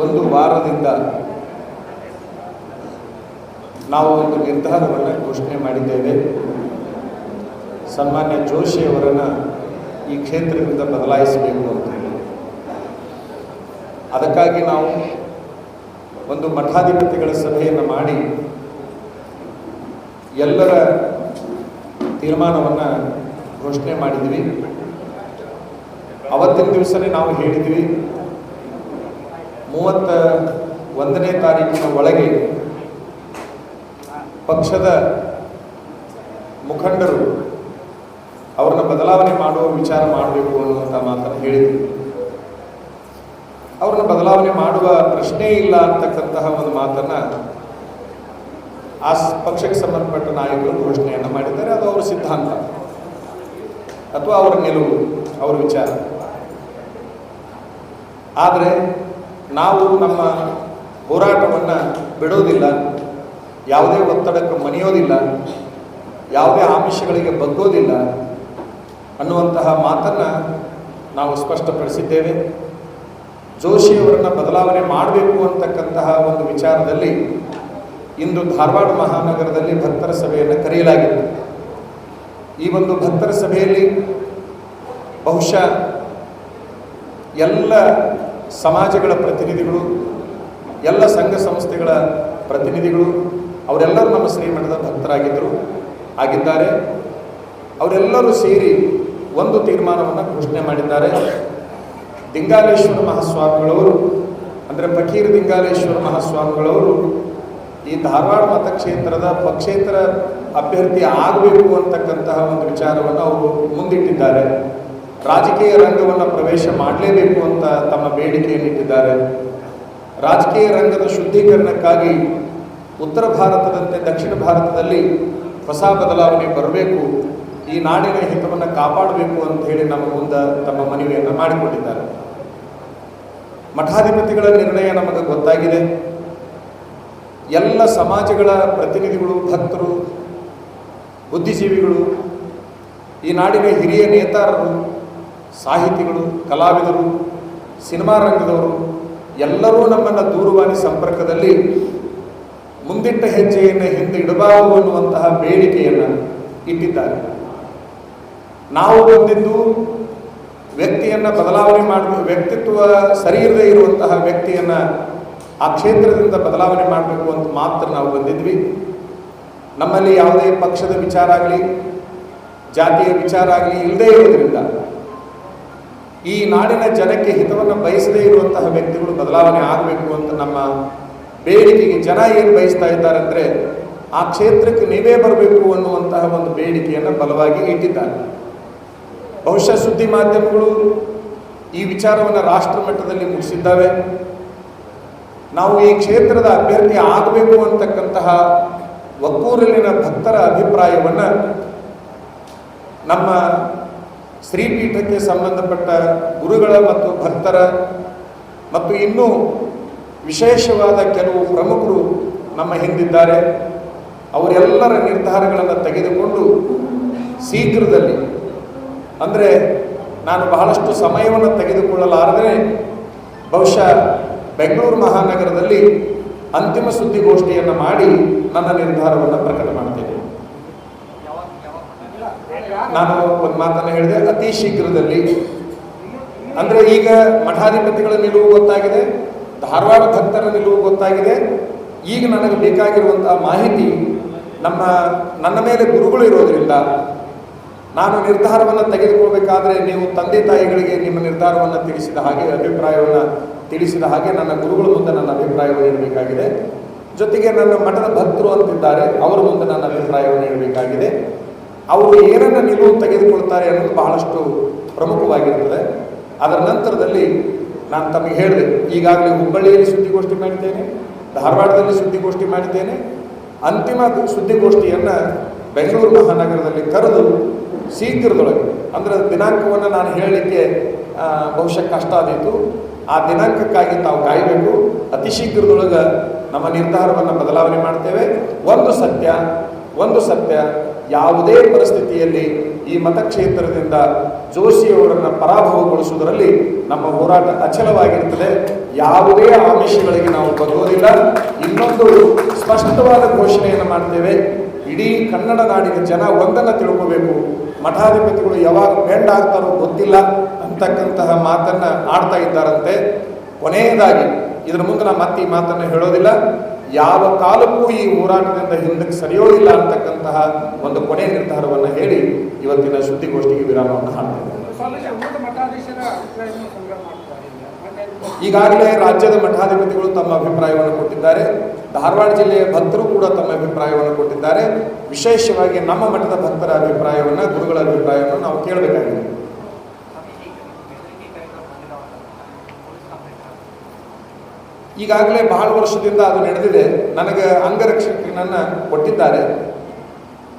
ಒಂದು ವಾರದಿಂದ ನಾವು ಒಂದು ನಿರ್ಧಾರವನ್ನು ಘೋಷಣೆ ಮಾಡಿದ್ದೇವೆ. ಸನ್ಮಾನ್ಯ ಜೋಶಿಯವರನ್ನು ಈ ಕ್ಷೇತ್ರದಿಂದ ಬದಲಾಯಿಸಬೇಕು ಅಂತ. ಹೇಳಿ ಅದಕ್ಕಾಗಿ ನಾವು ಒಂದು ಮಠಾಧಿಪತಿಗಳ ಸಭೆಯನ್ನು ಮಾಡಿ ಎಲ್ಲರ ತೀರ್ಮಾನವನ್ನು ಘೋಷಣೆ ಮಾಡಿದ್ವಿ. ಅವತ್ತಿನ ದಿವಸನೇ ನಾವು ಹೇಳಿದ್ವಿ ಮೂವತ್ತ ಒಂದನೇ ತಾರೀಕಿನ ಒಳಗೆ ಪಕ್ಷದ ಮುಖಂಡರು ಅವ್ರನ್ನ ಬದಲಾವಣೆ ಮಾಡುವ ವಿಚಾರ ಮಾಡಬೇಕು ಅನ್ನುವಂಥ ಮಾತನ್ನು ಹೇಳಿದರು. ಅವ್ರನ್ನ ಬದಲಾವಣೆ ಮಾಡುವ ಪ್ರಶ್ನೆ ಇಲ್ಲ ಅಂತಕ್ಕಂತಹ ಒಂದು ಮಾತನ್ನು ಆ ಪಕ್ಷಕ್ಕೆ ಸಂಬಂಧಪಟ್ಟ ನಾಯಕರು ಘೋಷಣೆಯನ್ನು ಮಾಡಿದ್ದಾರೆ. ಅದು ಅವರ ಸಿದ್ಧಾಂತ ಅಥವಾ ಅವರ ನಿಲುವು, ಅವರ ವಿಚಾರ. ಆದರೆ ನಾವು ನಮ್ಮ ಹೋರಾಟವನ್ನು ಬಿಡೋದಿಲ್ಲ, ಯಾವುದೇ ಒತ್ತಡಕ್ಕೆ ಮಣಿಯೋದಿಲ್ಲ, ಯಾವುದೇ ಆಮಿಷಗಳಿಗೆ ಬಗ್ಗೋದಿಲ್ಲ ಅನ್ನುವಂತಹ ಮಾತನ್ನು ನಾವು ಸ್ಪಷ್ಟಪಡಿಸಿದ್ದೇವೆ. ಜೋಶಿಯವರನ್ನು ಬದಲಾವಣೆ ಮಾಡಬೇಕು ಅಂತಕ್ಕಂತಹ ಒಂದು ವಿಚಾರದಲ್ಲಿ ಇಂದು ಧಾರವಾಡ ಮಹಾನಗರದಲ್ಲಿ ಭಕ್ತರ ಸಭೆಯನ್ನು ಕರೆಯಲಾಗಿದೆ. ಈ ಒಂದು ಭಕ್ತರ ಸಭೆಯಲ್ಲಿ ಬಹುಶಃ ಎಲ್ಲ ಸಮಾಜಗಳ ಪ್ರತಿನಿಧಿಗಳು, ಎಲ್ಲ ಸಂಘ ಸಂಸ್ಥೆಗಳ ಪ್ರತಿನಿಧಿಗಳು, ಅವರೆಲ್ಲರೂ ನಮ್ಮ ಶ್ರೀಮಠದ ಭಕ್ತರಾಗಿದ್ದರು, ಆಗಿದ್ದಾರೆ. ಅವರೆಲ್ಲರೂ ಸೇರಿ ಒಂದು ತೀರ್ಮಾನವನ್ನು ಘೋಷಣೆ ಮಾಡಿದ್ದಾರೆ. ದಿಂಗಾಲೇಶ್ವರ ಮಹಾಸ್ವಾಮಿಗಳವರು, ಅಂದರೆ ಫಕೀರ್ ದಿಂಗಾಲೇಶ್ವರ ಮಹಾಸ್ವಾಮಿಗಳವರು ಈ ಧಾರವಾಡ ಮತಕ್ಷೇತ್ರದ ಪಕ್ಷೇತರ ಅಭ್ಯರ್ಥಿ ಆಗಬೇಕು ಅಂತಕ್ಕಂತಹ ಒಂದು ವಿಚಾರವನ್ನು ಅವರು ಮುಂದಿಟ್ಟಿದ್ದಾರೆ. ರಾಜಕೀಯ ರಂಗವನ್ನು ಪ್ರವೇಶ ಮಾಡಲೇಬೇಕು ಅಂತ ತಮ್ಮ ಬೇಡಿಕೆಯನ್ನು ಇಟ್ಟಿದ್ದಾರೆ. ರಾಜಕೀಯ ರಂಗದ ಶುದ್ಧೀಕರಣಕ್ಕಾಗಿ ಉತ್ತರ ಭಾರತದಂತೆ ದಕ್ಷಿಣ ಭಾರತದಲ್ಲಿ ಹೊಸ ಬದಲಾವಣೆ ಬರಬೇಕು, ಈ ನಾಡಿನ ಹಿತವನ್ನು ಕಾಪಾಡಬೇಕು ಅಂತ ಹೇಳಿ ನಮ್ಮ ಮುಂದೆ ತಮ್ಮ ಮನವಿಯನ್ನು ಮಾಡಿಕೊಂಡಿದ್ದಾರೆ. ಮಠಾಧಿಪತಿಗಳ ನಿರ್ಣಯ ನಮಗೆ ಗೊತ್ತಾಗಿದೆ. ಎಲ್ಲ ಸಮಾಜಗಳ ಪ್ರತಿನಿಧಿಗಳು, ಭಕ್ತರು, ಬುದ್ಧಿಜೀವಿಗಳು, ಈ ನಾಡಿನ ಹಿರಿಯ ನೇತಾರರು ಸಾಹಿತಿಗಳು, ಕಲಾವಿದರು, ಸಿನಿಮಾ ರಂಗದವರು ಎಲ್ಲರೂ ನಮ್ಮನ್ನು ದೂರವಾಣಿ ಸಂಪರ್ಕದಲ್ಲಿ ಮುಂದಿಟ್ಟ ಹೆಜ್ಜೆಯನ್ನು ಹಿಂದೆ ಇಡಬಾರದು ಅನ್ನುವಂತಹ ಬೇಡಿಕೆಯನ್ನು ಇಟ್ಟಿದ್ದಾರೆ. ನಾವು ಬಂದಿದ್ದು ವ್ಯಕ್ತಿಯನ್ನು ಬದಲಾವಣೆ ಮಾಡಬೇಕು ವ್ಯಕ್ತಿತ್ವ ಸರಿ ಇರುವಂತಹ ವ್ಯಕ್ತಿಯನ್ನು ಆ ಕ್ಷೇತ್ರದಿಂದ ಬದಲಾವಣೆ ಮಾಡಬೇಕು ಅಂತ ಮಾತ್ರ ನಾವು ಬಂದಿದ್ವಿ. ನಮ್ಮಲ್ಲಿ ಯಾವುದೇ ಪಕ್ಷದ ವಿಚಾರ ಆಗಲಿ, ಜಾತಿಯ ವಿಚಾರ ಆಗಲಿ ಇಲ್ಲದೇ ಇರೋದ್ರಿಂದ ಈ ನಾಡಿನ ಜನಕ್ಕೆ ಹಿತವನ್ನು ಬಯಸದೇ ಇರುವಂತಹ ವ್ಯಕ್ತಿಗಳು ಬದಲಾವಣೆ ಆಗಬೇಕು ಅಂತ ನಮ್ಮ ಬೇಡಿಕೆಗೆ ಜನ ಏನು ಬಯಸ್ತಾ ಇದ್ದಾರೆ ಅಂದರೆ, ಆ ಕ್ಷೇತ್ರಕ್ಕೆ ನೀವೇ ಬರಬೇಕು ಅನ್ನುವಂತಹ ಒಂದು ಬೇಡಿಕೆಯನ್ನು ಬಲವಾಗಿ ಇಟ್ಟಿದ್ದಾರೆ. ಬಹುಶಃ ಸುದ್ದಿ ಮಾಧ್ಯಮಗಳು ಈ ವಿಚಾರವನ್ನು ರಾಷ್ಟ್ರ ಮಟ್ಟದಲ್ಲಿ ಮುಗಿಸಿದ್ದಾವೆ ನಾವು ಈ ಕ್ಷೇತ್ರದ ಅಭ್ಯರ್ಥಿ ಆಗಬೇಕು ಅಂತಕ್ಕಂತಹ ಒಕ್ಕೂರಲ್ಲಿನ ಭಕ್ತರ ಅಭಿಪ್ರಾಯವನ್ನು ನಮ್ಮ ಶ್ರೀಪೀಠಕ್ಕೆ ಸಂಬಂಧಪಟ್ಟ ಗುರುಗಳ ಮತ್ತು ಭಕ್ತರ ಮತ್ತು ಇನ್ನೂ ವಿಶೇಷವಾದ ಕೆಲವು ಪ್ರಮುಖರು ನಮ್ಮ ಹಿಂದಿದ್ದಾರೆ. ಅವರೆಲ್ಲರ ನಿರ್ಧಾರಗಳನ್ನು ತೆಗೆದುಕೊಂಡು ಶೀಘ್ರದಲ್ಲಿ, ಅಂದರೆ ನಾನು ಬಹಳಷ್ಟು ಸಮಯವನ್ನು ತೆಗೆದುಕೊಳ್ಳಲಾರದೆ ಬಹುಶಃ ಬೆಂಗಳೂರು ಮಹಾನಗರದಲ್ಲಿ ಅಂತಿಮ ಸುದ್ದಿಗೋಷ್ಠಿಯನ್ನು ಮಾಡಿ ನನ್ನ ನಿರ್ಧಾರವನ್ನು ಪ್ರಕಟ ನಾನು ಒಂದು ಮಾತನ್ನು ಹೇಳಿದೆ, ಅತಿ ಶೀಘ್ರದಲ್ಲಿ. ಅಂದರೆ ಈಗ ಮಠಾಧಿಪತಿಗಳ ನಿಲುವು ಗೊತ್ತಾಗಿದೆ, ಧಾರವಾಡ ಭಕ್ತರ ನಿಲುವು ಗೊತ್ತಾಗಿದೆ. ಈಗ ನನಗೆ ಬೇಕಾಗಿರುವಂತಹ ಮಾಹಿತಿ, ನಮ್ಮ, ನನ್ನ ಮೇಲೆ ಗುರುಗಳು ಇರೋದ್ರಿಂದ ನಾನು ನಿರ್ಧಾರವನ್ನು ತೆಗೆದುಕೊಳ್ಬೇಕಾದ್ರೆ ನೀವು ತಂದೆ ತಾಯಿಗಳಿಗೆ ನಿಮ್ಮ ನಿರ್ಧಾರವನ್ನು ತಿಳಿಸಿದ ಹಾಗೆ, ಅಭಿಪ್ರಾಯವನ್ನು ತಿಳಿಸಿದ ಹಾಗೆ ನನ್ನ ಗುರುಗಳ ಮುಂದೆ ನನ್ನ ಅಭಿಪ್ರಾಯವನ್ನು ನೀಡಬೇಕಾಗಿದೆ ಜೊತೆಗೆ ನನ್ನ ಮಠದ ಭಕ್ತರು ಅಂತಿದ್ದಾರೆ, ಅವರ ಮುಂದೆ ನನ್ನ ಅಭಿಪ್ರಾಯವನ್ನು ನೀಡಬೇಕಾಗಿದೆ ಅವರು ಏನನ್ನು ನಿಲುವು ತೆಗೆದುಕೊಳ್ತಾರೆ ಅನ್ನೋದು ಬಹಳಷ್ಟು ಪ್ರಮುಖವಾಗಿರ್ತದೆ. ಅದರ ನಂತರದಲ್ಲಿ ನಾನು ತಮಗೆ ಹೇಳಿದೆ, ಈಗಾಗಲೇ ಹುಬ್ಬಳ್ಳಿಯಲ್ಲಿ ಸುದ್ದಿಗೋಷ್ಠಿ ಮಾಡಿದ್ದೇನೆ, ಧಾರವಾಡದಲ್ಲಿ ಸುದ್ದಿಗೋಷ್ಠಿ ಮಾಡಿದ್ದೇನೆ, ಅಂತಿಮ ಸುದ್ದಿಗೋಷ್ಠಿಯನ್ನು ಬೆಂಗಳೂರು ಮಹಾನಗರದಲ್ಲಿ ಕರೆದು ಶೀಘ್ರದೊಳಗೆ, ಅಂದರೆ ದಿನಾಂಕವನ್ನು ನಾನು ಹೇಳಲಿಕ್ಕೆ ಬಹುಶಃ ಕಷ್ಟ ಆದೀತು. ಆ ದಿನಾಂಕಕ್ಕಾಗಿ ತಾವು ಕಾಯಬೇಕು. ಅತಿ ಶೀಘ್ರದೊಳಗೆ ನಮ್ಮ ನಿರ್ಧಾರವನ್ನು ಬದಲಾವಣೆ ಮಾಡ್ತೇವೆ. ಒಂದು ಸತ್ಯ ಒಂದು ಸತ್ಯ ಯಾವುದೇ ಪರಿಸ್ಥಿತಿಯಲ್ಲಿ ಈ ಮತಕ್ಷೇತ್ರದಿಂದ ಜೋಶಿಯವರನ್ನು ಪರಾಭವಗೊಳಿಸುವುದರಲ್ಲಿ ನಮ್ಮ ಹೋರಾಟ ಅಚಲವಾಗಿರುತ್ತದೆ. ಯಾವುದೇ ಆಮಿಷಗಳಿಗೆ ನಾವು ಬಗ್ಗೋದಿಲ್ಲ ಇನ್ನೊಂದು ಸ್ಪಷ್ಟವಾದ ಘೋಷಣೆಯನ್ನು ಮಾಡ್ತೇವೆ. ಇಡೀ ಕನ್ನಡ ನಾಡಿನ ಜನ ಒಂದನ್ನು ತಿಳ್ಕೋಬೇಕು. ಮಠಾಧಿಪತಿಗಳು ಯಾವಾಗ ಬೆಂಡ್ ಆಗ್ತಾರೋ ಗೊತ್ತಿಲ್ಲ. ಅಂತಕ್ಕಂತಹ ಮಾತನ್ನು ಆಡ್ತಾ ಇದ್ದಾರಂತೆ. ಕೊನೆಯದಾಗಿ, ಇದರ ಮುಂದೆ ನಾನು ಮತ್ತೆ ಈ ಮಾತನ್ನು ಹೇಳೋದಿಲ್ಲ. ಯಾವ ಕಾಲಕ್ಕೂ ಈ ಹೋರಾಟದಿಂದ ಹಿಂದಕ್ಕೆ ಸರಿಯೋದಿಲ್ಲ ಅಂತಕ್ಕಂತಹ ಒಂದು ಕೊನೆ ನಿರ್ಧಾರವನ್ನು ಹೇಳಿ ಇವತ್ತಿನ ಸುದ್ದಿಗೋಷ್ಠಿಗೆ ವಿರಾಮವನ್ನು. ಮೊನ್ನೆ ಈಗಾಗಲೇ ರಾಜ್ಯದ ಮಠಾಧಿಪತಿಗಳು ತಮ್ಮ ಅಭಿಪ್ರಾಯವನ್ನು ಕೊಟ್ಟಿದ್ದಾರೆ. ಧಾರವಾಡ ಜಿಲ್ಲೆಯ ಭಕ್ತರು ಕೂಡ ತಮ್ಮ ಅಭಿಪ್ರಾಯವನ್ನು ಕೊಟ್ಟಿದ್ದಾರೆ. ವಿಶೇಷವಾಗಿ ನಮ್ಮ ಮಠದ ಭಕ್ತರ ಅಭಿಪ್ರಾಯವನ್ನು ಗುರುಗಳ ಅಭಿಪ್ರಾಯವನ್ನು ನಾವು ಕೇಳಬೇಕಾಗಿದೆ. ಈಗಾಗಲೇ ಬಹಳ ವರ್ಷದಿಂದ ಅದು ನಡೆದಿದೆ. ನನಗೆ ಅಂಗರಕ್ಷಕನನ್ನು ಕೊಟ್ಟಿದ್ದಾರೆ.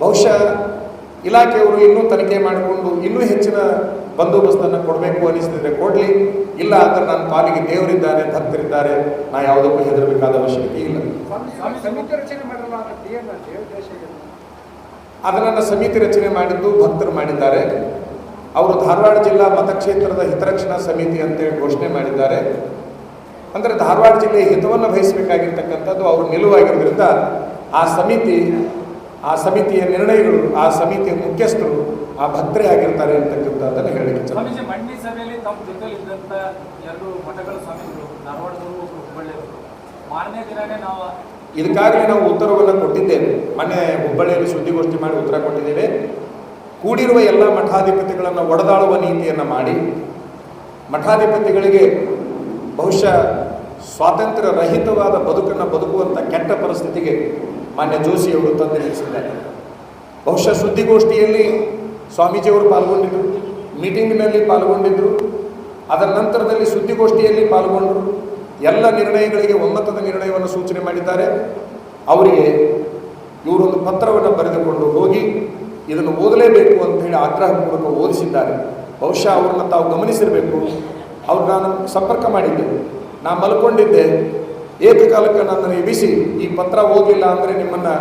ಬಹುಶಃ ಇಲಾಖೆಯವರು ಇನ್ನೂ ತನಿಖೆ ಮಾಡಿಕೊಂಡು ಇನ್ನೂ ಹೆಚ್ಚಿನ ಬಂದೋಬಸ್ತನ್ನು ಕೊಡಬೇಕು ಅನಿಸ್ತಿದ್ರೆ ಕೊಡಲಿ. ಇಲ್ಲ ಅಂದ್ರೆ ನನ್ನ ಪಾಲಿಗೆ ದೇವರಿದ್ದಾರೆ ಭಕ್ತರಿದ್ದಾರೆ ನಾ ಯಾವುದಕ್ಕೂ ಹೆದರಬೇಕಾದ ಅವಶ್ಯಕತೆ ಇಲ್ಲ. ಅದನ್ನು ಸಮಿತಿ ರಚನೆ ಮಾಡಿದ್ದು ಭಕ್ತರು ಮಾಡಿದ್ದಾರೆ. ಅವರು ಧಾರವಾಡ ಜಿಲ್ಲಾ ಮತಕ್ಷೇತ್ರದ ಹಿತರಕ್ಷಣಾ ಸಮಿತಿ ಅಂತೇಳಿ ಘೋಷಣೆ ಮಾಡಿದ್ದಾರೆ. ಅಂದರೆ ಧಾರವಾಡ ಜಿಲ್ಲೆಯ ಹಿತವನ್ನು ಬಯಸಬೇಕಾಗಿರ್ತಕ್ಕಂಥದ್ದು ಅವರು ನಿಲುವಾಗಿರೋದ್ರಿಂದ ಆ ಸಮಿತಿ ಆ ಸಮಿತಿಯ ನಿರ್ಣಯಗಳು ಆ ಸಮಿತಿಯ ಮುಖ್ಯಸ್ಥರು ಆ ಭಕ್ತರೇ ಆಗಿರ್ತಾರೆ ಅಂತಕ್ಕಂಥದ್ದನ್ನು ಹೇಳಿ. ಸ್ವಾಮೀಜಿ ಮಂಡಿ ಸಭೆಯಲ್ಲಿ ತಮ್ಮ ಜೊತೆಲಿ ಇದ್ದಂತ ಎರಡು ಮಠಗಳ ಧಾರವಾಡದವರು ಹುಬ್ಬಳ್ಳಿಯವರು. ಮಾರನೇ ದಿನನೇ ನಾವು ಇದಕ್ಕಾಗಲೇ ನಾವು ಉತ್ತರವನ್ನು ಕೊಟ್ಟಿದ್ದೇವೆ. ಮೊನ್ನೆ ಹುಬ್ಬಳ್ಳಿಯಲ್ಲಿ ಸುದ್ದಿಗೋಷ್ಠಿ ಮಾಡಿ ಉತ್ತರ ಕೊಟ್ಟಿದ್ದೇವೆ. ಕೂಡಿರುವ ಎಲ್ಲ ಮಠಾಧಿಪತಿಗಳನ್ನು ಒಡೆದಾಳುವ ನೀತಿಯನ್ನು ಮಾಡಿ ಮಠಾಧಿಪತಿಗಳಿಗೆ ಬಹುಶಃ ಸ್ವಾತಂತ್ರ್ಯ ರಹಿತವಾದ ಬದುಕನ್ನು ಬದುಕುವಂಥ ಕೆಟ್ಟ ಪರಿಸ್ಥಿತಿಗೆ ಮಾನ್ಯ ಜೋಶಿಯವರು ತಂದು ನಿಲ್ಲಿಸಿದ್ದಾರೆ. ಬಹುಶಃ ಸುದ್ದಿಗೋಷ್ಠಿಯಲ್ಲಿ ಸ್ವಾಮೀಜಿಯವರು ಪಾಲ್ಗೊಂಡಿದ್ದರು ಮೀಟಿಂಗ್ನಲ್ಲಿ ಪಾಲ್ಗೊಂಡಿದ್ದರು ಅದರ ನಂತರದಲ್ಲಿ ಸುದ್ದಿಗೋಷ್ಠಿಯಲ್ಲಿ ಪಾಲ್ಗೊಂಡರು, ಎಲ್ಲ ನಿರ್ಣಯಗಳಿಗೆ ಒಮ್ಮತದ ನಿರ್ಣಯವನ್ನು ಸೂಚನೆ ಮಾಡಿದ್ದಾರೆ. ಅವರಿಗೆ ಇವರೊಂದು ಪತ್ರವನ್ನು ಬರೆದುಕೊಂಡು ಹೋಗಿ ಇದನ್ನು ಓದಲೇಬೇಕು ಅಂತ ಹೇಳಿ ಆಗ್ರಹಪೂರ್ವಕ ಓದಿಸಿದ್ದಾರೆ. ಬಹುಶಃ ಅವ್ರನ್ನ ತಾವು ಗಮನಿಸಿರಬೇಕು. ಅವ್ರು ನಾನು ಸಂಪರ್ಕ ಮಾಡಿದ್ದೆ. ನಾ ಮಲ್ಕೊಂಡಿದ್ದೆ. ಏಕಕಾಲಕ್ಕೆ ನನ್ನನ್ನು ಎಬಿಸಿ ಈ ಪತ್ರ ಓದಲಿಲ್ಲ ಅಂದರೆ ನಿಮ್ಮನ್ನು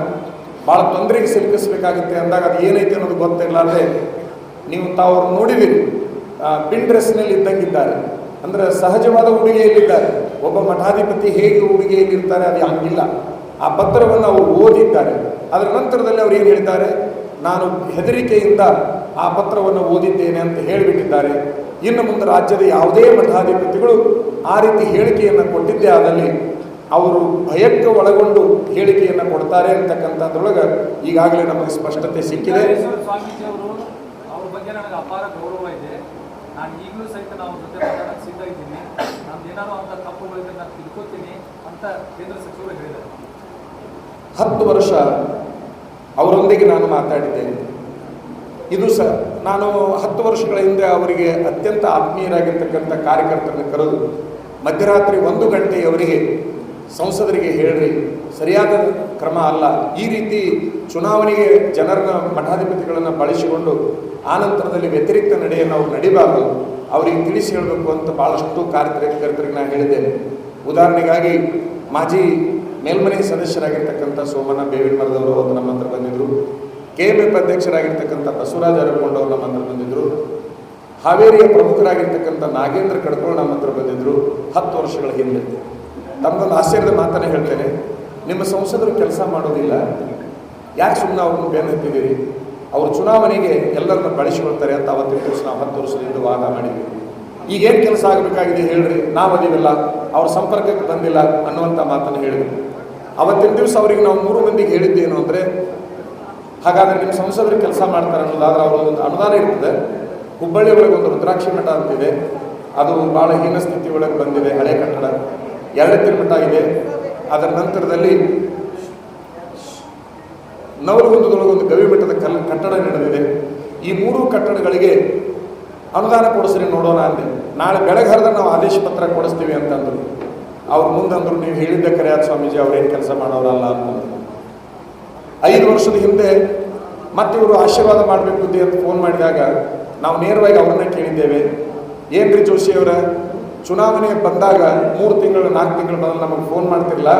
ಭಾಳ ತೊಂದರೆಗೆ ಸಿಲುಕಿಸ್ಬೇಕಾಗುತ್ತೆ ಅಂದಾಗ ಅದು ಏನೈತೆ ಅನ್ನೋದು ಗೊತ್ತಿರಲಾರ್ದೆ ನೀವು ತಾವು ನೋಡಿದಿರಿ. ಪಿನ್ ಡ್ರೆಸ್ನಲ್ಲಿ ಇದ್ದಂಗಿದ್ದಾರೆ. ಅಂದರೆ ಸಹಜವಾದ ಉಡುಗೆಯಲ್ಲಿದ್ದಾರೆ. ಒಬ್ಬ ಮಠಾಧಿಪತಿ ಹೇಗೆ ಉಡುಗೆಯಲ್ಲಿರ್ತಾರೆ ಅದು ಹಂಗಿಲ್ಲ. ಆ ಪತ್ರವನ್ನು ಅವರು ಓದಿದ್ದಾರೆ. ಅದರ ನಂತರದಲ್ಲಿ ಅವ್ರು ಏನು ಹೇಳಿದ್ದಾರೆ? ನಾನು ಹೆದರಿಕೆಯಿಂದ ಆ ಪತ್ರವನ್ನು ಓದಿದ್ದೇನೆ ಅಂತ ಹೇಳಿಬಿಟ್ಟಿದ್ದಾರೆ. ಇನ್ನು ಮುಂದೆ ರಾಜ್ಯದ ಯಾವುದೇ ಮಠಾಧಿಪತಿಗಳು ಆ ರೀತಿ ಹೇಳಿಕೆಯನ್ನು ಕೊಟ್ಟಿದ್ದೇ ಆದಲ್ಲಿ ಅವರು ಭಯಕ್ಕೆ ಒಳಗೊಂಡು ಹೇಳಿಕೆಯನ್ನು ಕೊಡ್ತಾರೆ ಅಂತಕ್ಕಂಥದ್ರೊಳಗೆ ಈಗಾಗಲೇ ನಮಗೆ ಸ್ಪಷ್ಟತೆ ಸಿಕ್ಕಿದೆ. ಸ್ವಾಮೀಜಿ ಅವರು ಅವ್ರ ಬಗ್ಗೆ ನನಗೆ ಅಪಾರ ಗೌರವ ಇದೆ. ನಾನು ಈಗಲೂ ಸಹಿತ ನಾವು ಜೊತೆ ಮಾತಾಡಕ್ಕೆ ಸಿದ್ಧ ಇದ್ದೀನಿ. ನಮ್ದು ಏನಾದ್ರು ಅಂತ ತಪ್ಪುಗಳಿದ್ರೆ ನಾನು ತಿಳ್ಕೊತೀನಿ ಅಂತ ಕೇಂದ್ರ ಸಚಿವರು ಹೇಳಿದ್ದಾರೆ. ಹತ್ತು ವರ್ಷ ಅವರೊಂದಿಗೆ ನಾನು ಮಾತಾಡಿದ್ದೇನೆ. ಇದು ಸ ನಾನು ಹತ್ತು ವರ್ಷಗಳ ಹಿಂದೆ ಅವರಿಗೆ ಅತ್ಯಂತ ಆತ್ಮೀಯರಾಗಿರ್ತಕ್ಕಂಥ ಕಾರ್ಯಕರ್ತರನ್ನು ಕರೆದು ಮಧ್ಯರಾತ್ರಿ ಒಂದು ಗಂಟೆಯವರಿಗೆ ಸಂಸದರಿಗೆ ಹೇಳ್ರಿ, ಸರಿಯಾದ ಕ್ರಮ ಅಲ್ಲ. ಈ ರೀತಿ ಚುನಾವಣೆಗೆ ಜನರನ್ನ, ಮಠಾಧಿಪತಿಗಳನ್ನು ಬಳಸಿಕೊಂಡು ಆನಂತರದಲ್ಲಿ ವ್ಯತಿರಿಕ್ತ ನಡೆಯನ್ನು ಅವ್ರು ನಡಿಬಾರ್ದು. ಅವರಿಗೆ ತಿಳಿಸಿ ಹೇಳಬೇಕು ಅಂತ ಭಾಳಷ್ಟು ಕಾರ್ಯಕರ್ತರಿಗೆ ನಾನು ಹೇಳಿದ್ದೇನೆ. ಉದಾಹರಣೆಗಾಗಿ ಮಾಜಿ ಮೇಲ್ಮನೆ ಸದಸ್ಯರಾಗಿರ್ತಕ್ಕಂಥ ಸೋಮಣ್ಣ ಬೇವಿನ ಮರದವರು ಅವತ್ತು ನಮ್ಮ ಹತ್ರ ಬಂದಿದ್ದರು ಕೆ ಎಂ ಎಫ್ ಅಧ್ಯಕ್ಷರಾಗಿರ್ತಕ್ಕಂಥ ಬಸವರಾಜ ಅವರು ನಮ್ಮ ಹತ್ರ ಬಂದಿದ್ದರು ಹಾವೇರಿಯ ಪ್ರಮುಖರಾಗಿರ್ತಕ್ಕಂಥ ನಾಗೇಂದ್ರ ಕಡ್ಕೊಂಡು ನಮ್ಮ ಹತ್ರ ಬಂದಿದ್ದರು ಹತ್ತು ವರ್ಷಗಳ ಹಿಂದೆ. ತಮ್ಮದೊಂದು ಆಶ್ಚರ್ಯದ ಮಾತನ್ನೇ ಹೇಳ್ತೇನೆ. ನಿಮ್ಮ ಸಂಸದರು ಕೆಲಸ ಮಾಡೋದಿಲ್ಲ. ಯಾಕೆ ಸುಮ್ಮನೆ ಅವ್ರನ್ನ ಬೆನ್ನು ಹತ್ತಿದ್ದೀರಿ ಅವರು ಚುನಾವಣೆಗೆ ಎಲ್ಲರನ್ನ ಬಳಸಿಕೊಳ್ತಾರೆ ಅಂತ ಅವತ್ತಿನ ದಿವಸ ನಾವು ಹತ್ತು ವರ್ಷದಿಂದ ವಾದ ಮಾಡಿದ್ವಿ. ಈಗೇನು ಕೆಲಸ ಆಗಬೇಕಾಗಿದೆ ಹೇಳ್ರಿ. ನಾವು ಅದೀವಲ್ಲ. ಅವ್ರ ಸಂಪರ್ಕಕ್ಕೆ ಬಂದಿಲ್ಲ ಅನ್ನುವಂಥ ಮಾತನ್ನು ಹೇಳಿದ್ರು. ಅವತ್ತಿನ ದಿವಸ ಅವರಿಗೆ ನಾವು ಮೂರು ಮಂದಿಗೆ ಹೇಳಿದ್ದೇನು ಅಂದರೆ ಹಾಗಾದರೆ ನಿಮ್ಮ ಸಂಸದರು ಕೆಲಸ ಮಾಡ್ತಾರೆ ಅನ್ನೋದಾದ್ರೆ ಅವರ ಒಂದು ಅನುದಾನ ಇರ್ತದೆ. ಹುಬ್ಬಳ್ಳಿ ಒಳಗೆ ಒಂದು ರುದ್ರಾಕ್ಷಿ ಮಠ ಅಂತಿದೆ. ಅದು ಭಾಳ ಹೀನ ಸ್ಥಿತಿ ಒಳಗೆ ಬಂದಿದೆ, ಹಳೆ ಕಟ್ಟಡ. ಎರಡೆತ್ತಿನ ಮಠ ಇದೆ. ಅದರ ನಂತರದಲ್ಲಿ ನವಲಗುಂದದೊಳಗೆ ಒಂದು ಗವಿ ಮಠದ ಕಲ್, ಕಟ್ಟಡ ನಡೆದಿದೆ. ಈ ಮೂರು ಕಟ್ಟಡಗಳಿಗೆ ಅನುದಾನ ಕೊಡಿಸ್ರಿ ನೋಡೋಣ ಅಂದೆ. ನಾಳೆ ಬೆಳಗ್ಗೆ ನಾವು ಆದೇಶ ಪತ್ರ ಕೊಡಿಸ್ತೀವಿ ಅಂತಂದ್ರು. ಅವ್ರು ಮುಂದಂದ್ರು, ನೀವು ಹೇಳಿದ್ದ ಕರೆಯಾದ ಸ್ವಾಮೀಜಿ ಅವ್ರೇನು ಕೆಲಸ ಮಾಡೋರಲ್ಲ ಅಂತಂದ್ರು ಐದು ವರ್ಷದ ಹಿಂದೆ ಮತ್ತೆ ಇವರು ಆಶೀರ್ವಾದ ಮಾಡಬೇಕು ಅಂತ ಫೋನ್ ಮಾಡಿದಾಗ ನಾವು ನೇರವಾಗಿ ಅವ್ರನ್ನ ಕೇಳಿದ್ದೇವೆ. ಏನ್ರಿ ಜೋಶಿ ಅವರ? ಚುನಾವಣೆ ಬಂದಾಗ ಮೂರು ತಿಂಗಳು, ನಾಲ್ಕು ತಿಂಗಳು ಮೊದಲು ನಮಗೆ ಫೋನ್ ಮಾಡ್ತಿರಲ್ಲ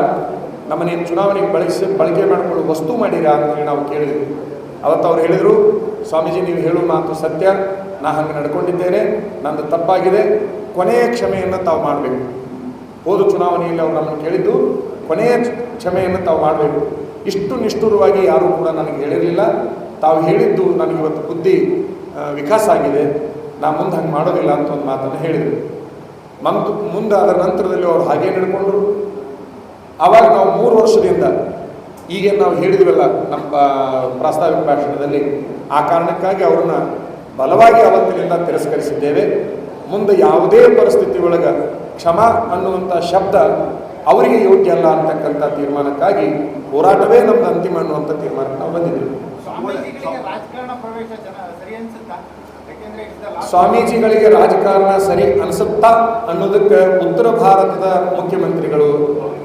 ನಮ್ಮನ್ನೇನು ಚುನಾವಣೆಗೆ ಬಳಸಿ, ಬಳಕೆ ಮಾಡಿಕೊಂಡು ವಸ್ತು ಮಾಡಿರಾ ಅಂತೇಳಿ ನಾವು ಕೇಳಿದ್ವಿ. ಅವತ್ತು ಅವ್ರು ಹೇಳಿದರು, ಸ್ವಾಮೀಜಿ ನೀವು ಹೇಳುವ ಮಾತು ಸತ್ಯ, ನಾ ಹಂಗೆ ನಡ್ಕೊಂಡಿದ್ದೇನೆ, ನಂದು ತಪ್ಪಾಗಿದೆ ಕೊನೆಯ ಕ್ಷಮೆಯನ್ನು ತಾವು ಮಾಡಬೇಕು. ಹೋದ ಚುನಾವಣೆಯಲ್ಲಿ ಅವ್ರು ನಮ್ಮನ್ನು ಕೇಳಿದ್ದು ಕೊನೆಯ ಕ್ಷಮೆಯನ್ನು ತಾವು ಮಾಡಬೇಕು. ಇಷ್ಟು ನಿಷ್ಠುರವಾಗಿ ಯಾರೂ ಕೂಡ ನನಗೆ ಹೇಳಿರಲಿಲ್ಲ. ತಾವು ಹೇಳಿದ್ದು ನನಗೆ ಇವತ್ತು ಬುದ್ಧಿ ವಿಕಾಸ ಆಗಿದೆ. ನಾ ಮುಂದೆ ಹಂಗೆ ಮಾಡೋದಿಲ್ಲ ಅಂತ ಒಂದು ಮಾತನ್ನು ಹೇಳಿದರು. ಮಂತ್ ಮುಂದೆ ಅದರ ನಂತರದಲ್ಲಿ ಅವರು ಹಾಗೆ ನಡ್ಕೊಂಡ್ರು. ಆವಾಗ ನಾವು ಮೂರು ವರ್ಷದಿಂದ ಈಗೇನು ನಾವು ಹೇಳಿದ್ವಲ್ಲ ನಮ್ಮ ಪ್ರಾಸ್ತಾವಿಕ ಭಾಷಣದಲ್ಲಿ, ಆ ಕಾರಣಕ್ಕಾಗಿ ಅವ್ರನ್ನ ಬಲವಾಗಿ ಅವತ್ತಿನಿಂದ ತಿರಸ್ಕರಿಸಿದ್ದೇವೆ. ಮುಂದೆ ಯಾವುದೇ ಪರಿಸ್ಥಿತಿ ಒಳಗೆ ಕ್ಷಮ ಅನ್ನುವಂಥ ಶಬ್ದ ಅವರಿಗೆ ಯೋಗ್ಯ ಅಲ್ಲ ಅಂತಕ್ಕಂಥ ತೀರ್ಮಾನಕ್ಕಾಗಿ ಹೋರಾಟವೇ ನಮ್ದು ಅಂತಿಮ ಅನ್ನುವಂಥ ತೀರ್ಮಾನಕ್ಕೆ ನಾವು ಬಂದಿದ್ದೀವಿ. ಸ್ವಾಮೀಜಿಗಳಿಗೆ ರಾಜಕಾರಣ ಸರಿ ಅನ್ಸುತ್ತಾ? ಅನ್ನೋದಕ್ಕೆ ಉತ್ತರ ಭಾರತದ ಮುಖ್ಯಮಂತ್ರಿಗಳು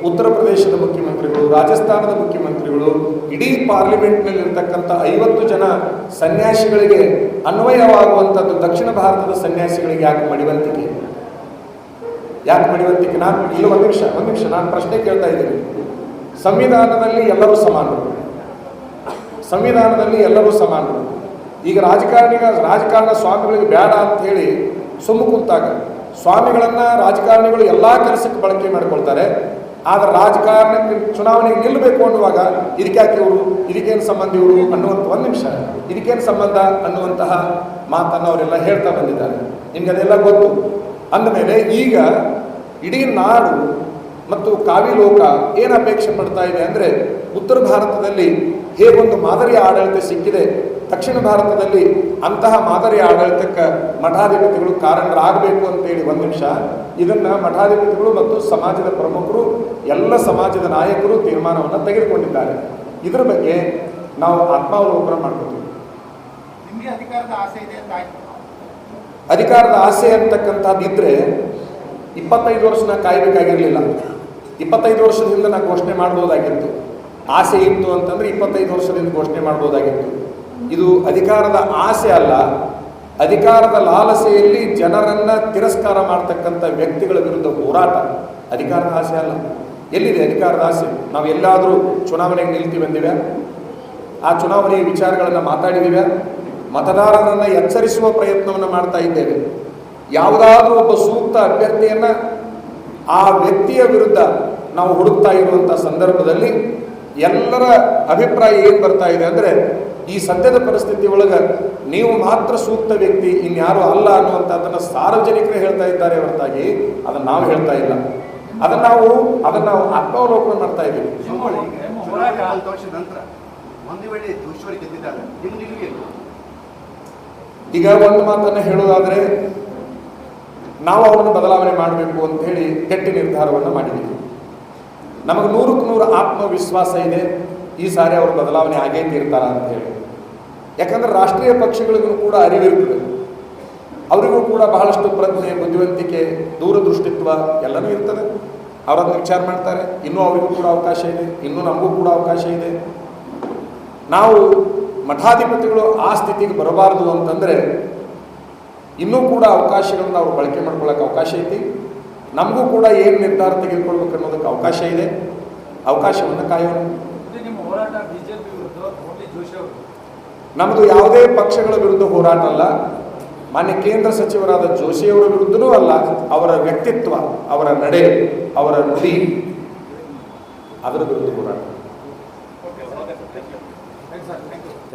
ಉತ್ತರ ಪ್ರದೇಶದ ಮುಖ್ಯಮಂತ್ರಿಗಳು ರಾಜಸ್ಥಾನದ ಮುಖ್ಯಮಂತ್ರಿಗಳು ಇಡೀ ಪಾರ್ಲಿಮೆಂಟ್ನಲ್ಲಿ ಇರ್ತಕ್ಕಂಥ ಐವತ್ತು ಜನ ಸನ್ಯಾಸಿಗಳಿಗೆ ಅನ್ವಯವಾಗುವಂಥದ್ದು ದಕ್ಷಿಣ ಭಾರತದ ಸನ್ಯಾಸಿಗಳಿಗೆ ಯಾಕೆ ಮಡಿವಂತಿಕೆ? ಯಾಕೆ ಮಡಿವಂತಿಕೆ ನಾನು ಇಲ್ಲ ಒಂದು ನಿಮಿಷ ಒಂದು ನಿಮಿಷ, ನಾನು ಪ್ರಶ್ನೆ ಕೇಳ್ತಾ ಇದ್ದೀನಿ. ಸಂವಿಧಾನದಲ್ಲಿ ಎಲ್ಲರೂ ಸಮಾನರು. ಸಂವಿಧಾನದಲ್ಲಿ ಎಲ್ಲರೂ ಸಮಾನರು. ಈಗ ರಾಜಕಾರಣಿಗ, ರಾಜಕಾರಣ ಸ್ವಾಮಿಗಳಿಗೆ ಬೇಡ ಅಂತ ಹೇಳಿ ಸುಮ್ಮ ಕುಂತಾಗ, ಸ್ವಾಮಿಗಳನ್ನ ರಾಜಕಾರಣಿಗಳು ಎಲ್ಲ ಕೆಲಸಕ್ಕೆ ಬಳಕೆ ಮಾಡ್ಕೊಳ್ತಾರೆ. ಆದ್ರೆ ರಾಜಕಾರಣಕ್ಕೆ ಚುನಾವಣೆಗೆ ನಿಲ್ಲಬೇಕು ಅನ್ನುವಾಗ ಇದಕ್ಯಾಕೆ ಇವರು ಇದಕ್ಕೇನು ಸಂಬಂಧ ಇವರು ಅನ್ನುವಂಥ ಒಂದು ನಿಮಿಷ ಇದಕ್ಕೇನು ಸಂಬಂಧ ಅನ್ನುವಂತಹ ಮಾತನ್ನು ಅವರೆಲ್ಲ ಹೇಳ್ತಾ ಬಂದಿದ್ದಾರೆ. ನಿಮ್ಗೆ ಅದೆಲ್ಲ ಗೊತ್ತು. ಅಂದಮೇಲೆ ಈಗ ಇಡೀ ನಾಡು ಮತ್ತು ಕಾವಿ ಲೋಕ ಏನು ಅಪೇಕ್ಷೆ ಪಡ್ತಾ ಇದೆ ಅಂದರೆ ಉತ್ತರ ಭಾರತದಲ್ಲಿ ಹೇಗೊಂದು ಮಾದರಿಯ ಆಡಳಿತ ಸಿಕ್ಕಿದೆ ದಕ್ಷಿಣ ಭಾರತದಲ್ಲಿ ಅಂತಹ ಮಾದರಿಯ ಆಡಳಿತಕ್ಕೆ ಮಠಾಧಿಪತಿಗಳು ಕಾರಣರಾಗಬೇಕು ಅಂತೇಳಿ ಒಂದು ನಿಮಿಷ. ಇದನ್ನು ಮಠಾಧಿಪತಿಗಳು ಮತ್ತು ಸಮಾಜದ ಪ್ರಮುಖರು ಎಲ್ಲ ಸಮಾಜದ ನಾಯಕರು ತೀರ್ಮಾನವನ್ನು ತೆಗೆದುಕೊಂಡಿದ್ದಾರೆ. ಇದರ ಬಗ್ಗೆ ನಾವು ಆತ್ಮಾವಲೋಕನ ಮಾಡ್ಕೋತೀವಿ. ಅಧಿಕಾರದ ಆಸೆ ಇದೆ ಇಪ್ಪತ್ತೈದು ವರ್ಷ ನಾ ಕಾಯಬೇಕಾಗಿರಲಿಲ್ಲ. ಇಪ್ಪತ್ತೈದು ವರ್ಷದಿಂದ ನಾನು ಘೋಷಣೆ ಮಾಡ್ಬೋದಾಗಿತ್ತು. ಆಸೆ ಇತ್ತು ಅಂತಂದ್ರೆ ಇಪ್ಪತ್ತೈದು ವರ್ಷದಿಂದ ಘೋಷಣೆ ಮಾಡ್ಬೋದಾಗಿತ್ತು. ಇದು ಅಧಿಕಾರದ ಆಸೆ ಅಲ್ಲ. ಅಧಿಕಾರದ ಲಾಲಸೆಯಲ್ಲಿ ಜನರನ್ನ ತಿರಸ್ಕಾರ ಮಾಡ್ತಕ್ಕಂಥ ವ್ಯಕ್ತಿಗಳ ವಿರುದ್ಧ ಹೋರಾಟ. ಅಧಿಕಾರದ ಆಸೆ ಅಲ್ಲ. ಎಲ್ಲಿದೆ ಅಧಿಕಾರದ ಆಸೆ? ನಾವು ಎಲ್ಲಾದರೂ ಚುನಾವಣೆಗೆ ನಿಲ್ತೀವಿ ಅಂದಿವೆ ಆ ಚುನಾವಣೆಯ ವಿಚಾರಗಳನ್ನು ಮಾತಾಡಿದ್ದೀವಿ ಮತದಾರರನ್ನು ಎಚ್ಚರಿಸುವ ಪ್ರಯತ್ನವನ್ನು ಮಾಡ್ತಾ ಇದ್ದೇವೆ. ಯಾವುದಾದ್ರೂ ಒಬ್ಬ ಸೂಕ್ತ ಅಭ್ಯರ್ಥಿಯನ್ನ ಆ ವ್ಯಕ್ತಿಯ ವಿರುದ್ಧ ನಾವು ಹುಡುಕ್ತಾ ಇರುವಂಥ ಸಂದರ್ಭದಲ್ಲಿ ಎಲ್ಲರ ಅಭಿಪ್ರಾಯ ಏನು ಬರ್ತಾ ಇದೆ ಅಂದ್ರೆ ಈ ಸದ್ಯದ ಪರಿಸ್ಥಿತಿ ಒಳಗೆ ನೀವು ಮಾತ್ರ ಸೂಕ್ತ ವ್ಯಕ್ತಿ ಇನ್ಯಾರು ಅಲ್ಲ ಅನ್ನುವಂಥದ್ದನ್ನು ಸಾರ್ವಜನಿಕರೇ ಹೇಳ್ತಾ ಇದ್ದಾರೆ ಹೊರತಾಗಿ ಅದನ್ನು ನಾವು ಹೇಳ್ತಾ ಇಲ್ಲ. ಅದನ್ನ ನಾವು ಅದನ್ನ ನಾವು ಆತ್ಮಾವಲೋಕನ ಮಾಡ್ತಾ ಇದ್ದೀವಿ. ಈಗ ಒಂದು ಮಾತನ್ನು ಹೇಳೋದಾದರೆ ನಾವು ಅವರನ್ನು ಬದಲಾವಣೆ ಮಾಡಬೇಕು ಅಂತ ಹೇಳಿ ಗಟ್ಟಿ ನಿರ್ಧಾರವನ್ನು ಮಾಡಿದ್ದೀವಿ. ನಮಗೆ ನೂರಕ್ಕೆ ನೂರು ಆತ್ಮವಿಶ್ವಾಸ ಇದೆ, ಈ ಸಾರಿ ಅವರು ಬದಲಾವಣೆ ಆಗೇ ತೀರ್ತಾರ ಅಂತ ಹೇಳಿ. ಯಾಕಂದ್ರೆ ರಾಷ್ಟ್ರೀಯ ಪಕ್ಷಗಳಿಗೂ ಕೂಡ ಅರಿವಿರ್ತದೆ. ಅವರಿಗೂ ಕೂಡ ಬಹಳಷ್ಟು ಪ್ರಜ್ಞೆ, ಬುದ್ಧಿವಂತಿಕೆ, ದೂರದೃಷ್ಟಿತ್ವ ಎಲ್ಲನೂ ಇರ್ತದೆ. ಅವರನ್ನು ವಿಚಾರ ಮಾಡ್ತಾರೆ, ಇನ್ನೂ ಅವರಿಗೂ ಕೂಡ ಅವಕಾಶ ಇದೆ, ಇನ್ನೂ ನಮಗೂ ಕೂಡ ಅವಕಾಶ ಇದೆ. ನಾವು ಮಠಾಧಿಪತಿಗಳು ಆ ಸ್ಥಿತಿಗೆ ಬರಬಾರದು ಅಂತಂದರೆ ಇನ್ನೂ ಕೂಡ ಅವಕಾಶಗಳನ್ನು ಅವರು ಬಳಕೆ ಮಾಡ್ಕೊಳ್ಳೋಕೆ ಅವಕಾಶ ಐತಿ. ನಮಗೂ ಕೂಡ ಏನು ನಿರ್ಧಾರ ತೆಗೆದುಕೊಳ್ಬೇಕು ಅನ್ನೋದಕ್ಕೆ ಅವಕಾಶ ಇದೆ. ಅವಕಾಶವನ್ನು ಕಾಯೋಣ. ನಮ್ಮದು ಯಾವುದೇ ಪಕ್ಷಗಳ ವಿರುದ್ಧ ಹೋರಾಟ ಅಲ್ಲ. ಮಾನ್ಯ ಕೇಂದ್ರ ಸಚಿವರಾದ ಜೋಶಿಯವರ ವಿರುದ್ಧನೂ ಅಲ್ಲ ಅವರ ವ್ಯಕ್ತಿತ್ವ ಅವರ ನಡೆ ಅವರ ನುಡಿ ಅದರ ವಿರುದ್ಧ ಹೋರಾಟ.